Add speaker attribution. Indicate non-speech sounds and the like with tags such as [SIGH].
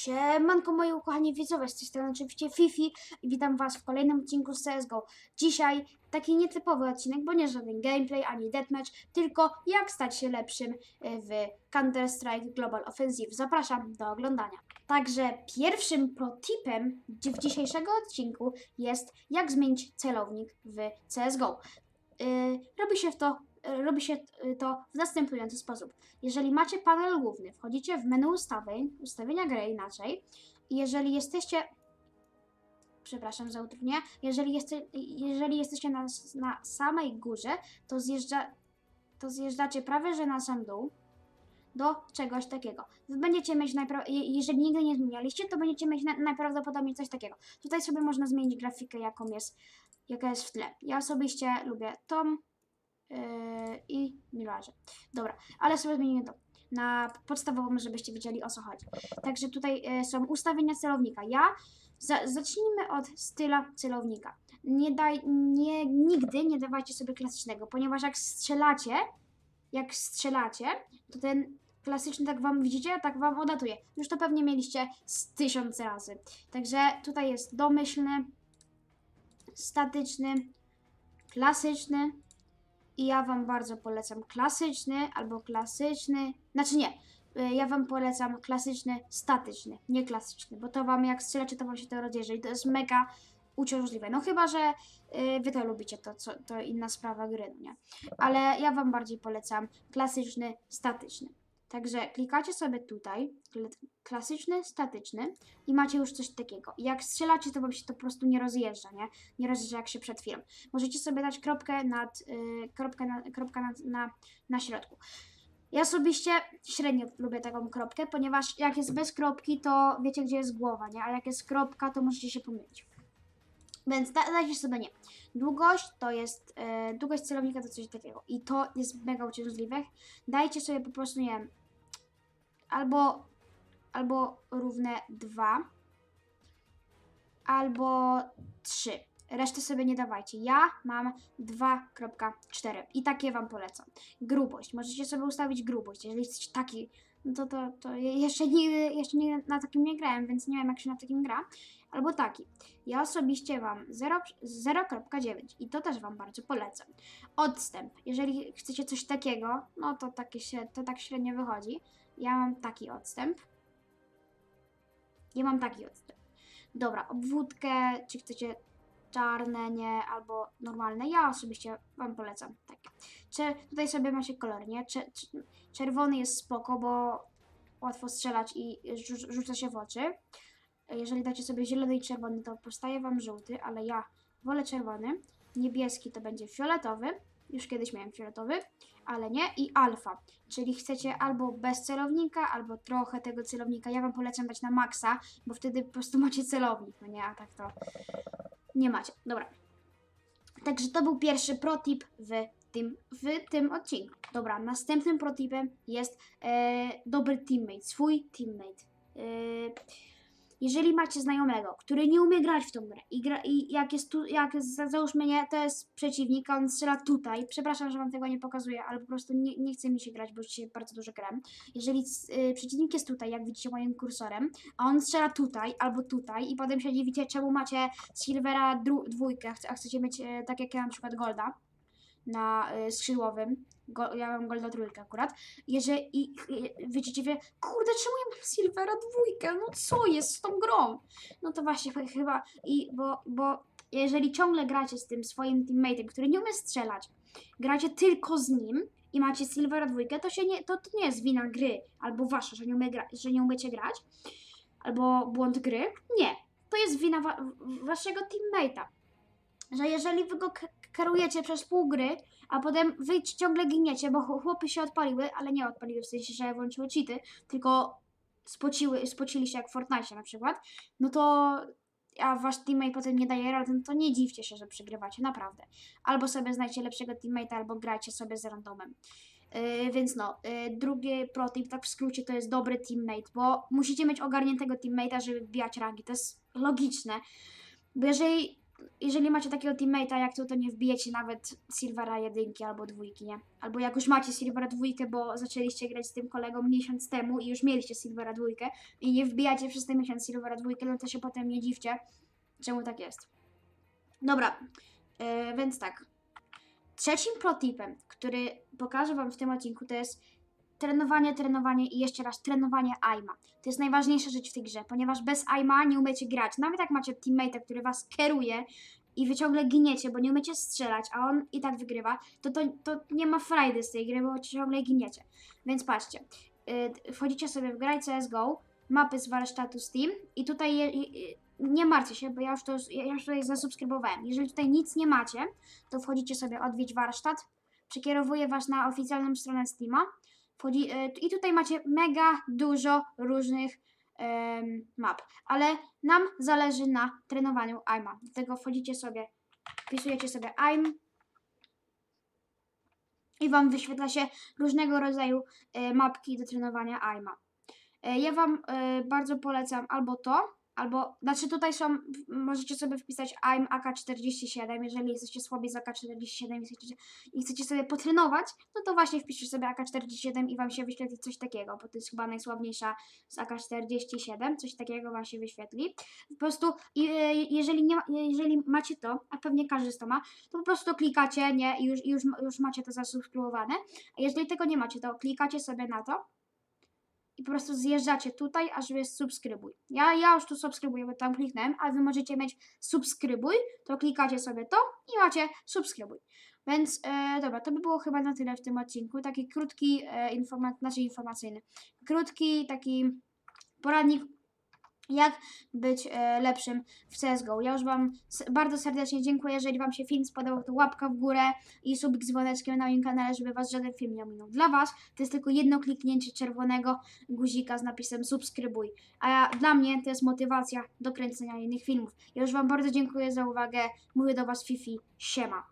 Speaker 1: Siemanko moi ukochani widzowie, z tej strony oczywiście Fifi i witam was w kolejnym odcinku z CSGO. Dzisiaj taki nietypowy odcinek, bo nie żaden gameplay ani deathmatch, tylko jak stać się lepszym e, w Counter-Strike Global Offensive. Zapraszam do oglądania. Także pierwszym protipem w dzisiejszego odcinku jest jak zmienić celownik w CSGO. Yy, robi się w to e, robi się y, to w następujący sposób. Jeżeli macie panel główny, wchodzicie w menu ustawień, ustawienia gry inaczej i jeżeli jesteście przepraszam za utrudnienie, jeżeli, jeste, jeżeli jesteście na, na samej górze, to, zjeżdża, to zjeżdżacie prawie, że na sam dół do czegoś takiego. Wy będziecie mieć, jeżeli nigdy nie zmienialiście, to będziecie mieć na- najprawdopodobniej coś takiego. Tutaj sobie można zmienić grafikę, jaką jest, jaka jest w tle. Ja osobiście lubię tą, yy, i Mirage. Dobra, ale sobie zmienimy to na podstawową, żebyście wiedzieli o co chodzi. Także tutaj yy, są ustawienia celownika. Ja za, zacznijmy od styla celownika. Nie daj, nie, nigdy nie dawajcie sobie klasycznego, ponieważ jak strzelacie, jak strzelacie, to ten klasyczny tak wam widzicie, tak wam odlatuje. Już to pewnie mieliście z tysiąc razy. Także tutaj jest domyślny, statyczny, klasyczny, i ja Wam bardzo polecam klasyczny albo klasyczny. Znaczy nie, y, ja Wam polecam klasyczny, statyczny, nie klasyczny, bo to Wam jak strzelacie, to Wam się to rozjeżdża i to jest mega uciążliwe. No chyba, że y, Wy to lubicie, to, co, to inna sprawa gry, no nie? Ale ja Wam bardziej polecam klasyczny, statyczny. Także klikacie sobie tutaj, kl- klasyczny, statyczny i macie już coś takiego. Jak strzelacie, to Wam się to po prostu nie rozjeżdża, nie? Nie rozjeżdża jak się przed chwilą możecie sobie dać kropkę nad, y, kropkę na, kropka nad, na, na środku. Ja osobiście średnio lubię taką kropkę, ponieważ jak jest bez kropki, to wiecie gdzie jest głowa, nie? A jak jest kropka, to możecie się pomylić. Więc da, dajcie sobie nie. Długość to jest, y, długość celownika to coś takiego i to jest mega uciążliwe. Dajcie sobie po prostu, nie wiem, albo, albo równe 2, albo 3. Resztę sobie nie dawajcie. Ja mam 2.4 i takie Wam polecam. Grubość. Możecie sobie ustawić grubość. Jeżeli jesteście taki, no to, to, to je- jeszcze, nigdy, jeszcze nigdy na takim nie grałem, więc nie wiem jak się na takim gra. Albo taki. Ja osobiście mam 0 0.9 i to też Wam bardzo polecam. Odstęp. Jeżeli chcecie coś takiego, no to, takie się, to tak średnio wychodzi. Ja mam taki odstęp. Ja mam taki odstęp. Dobra, obwódkę, czy chcecie czarne, nie, albo normalne. Ja osobiście Wam polecam takie. Cze- tutaj sobie macie kolor, nie? Cze- cz- czerwony jest spoko, bo łatwo strzelać i rzu- rzuca się w oczy. Jeżeli dacie sobie zielony i czerwony, to powstaje Wam żółty, ale ja wolę czerwony. Niebieski to będzie fioletowy. Już kiedyś miałem fioletowy, ale nie. I alfa, czyli chcecie albo bez celownika, albo trochę tego celownika. Ja Wam polecam dać na maksa, bo wtedy po prostu [LAUGHS] macie celownik, no nie? A tak to nie macie. Dobra. Także to był pierwszy protip w tym, w tym odcinku. Dobra, następnym protipem jest e, dobry teammate, swój teammate. E, jeżeli macie znajomego, który nie umie grać w tą grę i, gra, i jak jest tu, jak załóżmy nie, to jest przeciwnik, a on strzela tutaj, przepraszam, że wam tego nie pokazuję, ale po prostu nie, nie chce mi się grać, bo dzisiaj bardzo dużo gram. Jeżeli y, przeciwnik jest tutaj, jak widzicie moim kursorem, a on strzela tutaj albo tutaj i potem się dziwicie, czemu macie Silvera dwójkę, a chce- a chcecie mieć e, tak jak ja na przykład Golda na e, skrzydłowym. Go, ja mam Golda trójkę akurat. Jeżeli i, i, wiecie, wie, kurde, czemu ja mam Silvera dwójkę? No co jest z tą grą? No to właśnie ch- chyba, i, bo, bo jeżeli ciągle gracie z tym swoim teammateem, który nie umie strzelać, gracie tylko z nim i macie Silvera dwójkę, to, się nie, to, to nie jest wina gry albo wasza, że nie, umie gra, że nie umiecie grać, albo błąd gry. Nie. To jest wina wa waszego teammate'a. Że jeżeli wy go k- kierujecie przez pół gry, a potem wy ciągle giniecie, bo ch- chłopy się odpaliły, ale nie odpaliły w sensie, że włączyły cheaty, tylko spociły, spocili się jak w Fortnite na przykład, no to a wasz teammate potem nie daje rady, no to nie dziwcie się, że przegrywacie, naprawdę. Albo sobie znajdźcie lepszego teammate'a, albo grajcie sobie z randomem. Yy, więc no, yy, drugi protip, tak w skrócie, to jest dobry teammate, bo musicie mieć ogarniętego teammate'a, żeby wbijać rangi. To jest logiczne, bo jeżeli jeżeli macie takiego teammate'a jak to, to nie wbijecie nawet Silvera jedynki albo dwójki, nie? Albo jak już macie Silvera dwójkę, bo zaczęliście grać z tym kolegą miesiąc temu i już mieliście Silvera dwójkę i nie wbijacie przez ten miesiąc Silvera dwójkę, no to się potem nie dziwcie, czemu tak jest. Dobra, yy, więc tak. Trzecim protipem, który pokażę Wam w tym odcinku, to jest trenowanie, trenowanie i jeszcze raz trenowanie aima. To jest najważniejsza rzecz w tej grze, ponieważ bez aima nie umiecie grać. Nawet jak macie teammate'a, który Was kieruje i Wy ciągle giniecie, bo nie umiecie strzelać, a on i tak wygrywa, to, to, to nie ma frajdy z tej gry, bo ciągle giniecie. Więc patrzcie, yy, wchodzicie sobie w grę CSGO, mapy z warsztatu Steam i tutaj je, je, nie martwcie się, bo ja już, to, ja już tutaj zasubskrybowałem. Jeżeli tutaj nic nie macie, to wchodzicie sobie odwiedź warsztat, przekierowuje Was na oficjalną stronę Steama. E, I tutaj macie mega dużo różnych map, ale nam zależy na trenowaniu AIMA. Dlatego wchodzicie sobie, wpisujecie sobie AIM i Wam wyświetla się różnego rodzaju e, mapki do trenowania AIMA. E, Ja Wam bardzo polecam albo to, albo, znaczy tutaj są, możecie sobie wpisać AIM AK-47, jeżeli jesteście słabi z AK-47 i chcecie, chcecie sobie potrenować, no to właśnie wpiszcie sobie AK-47 i Wam się wyświetli coś takiego, bo to jest chyba najsłabniejsza z AK-47, coś takiego Wam się wyświetli. Po prostu, e, jeżeli, nie ma, jeżeli macie to, a pewnie każdy to ma, to po prostu klikacie, nie, i już, już, już macie to zasubskrybowane, a jeżeli tego nie macie, to klikacie sobie na to, i po prostu zjeżdżacie tutaj, aż jest subskrybuj. Ja, ja już tu subskrybuję, bo tam kliknąłem, a wy możecie mieć subskrybuj, to klikacie sobie to i macie subskrybuj. Więc e, dobra, to by było chyba na tyle w tym odcinku. Taki krótki, e, informa- znaczy informacyjny, krótki taki poradnik, jak być e, lepszym w CSGO. Ja już Wam bardzo serdecznie dziękuję. Jeżeli Wam się film spodobał, to łapka w górę i subik z dzwoneczkiem na moim kanale, żeby Was żaden film nie ominął. Dla Was to jest tylko jedno kliknięcie czerwonego guzika z napisem subskrybuj. A ja, dla mnie to jest motywacja do kręcenia innych filmów. Ja już Wam bardzo dziękuję za uwagę. Mówię do Was Fifi. Siema.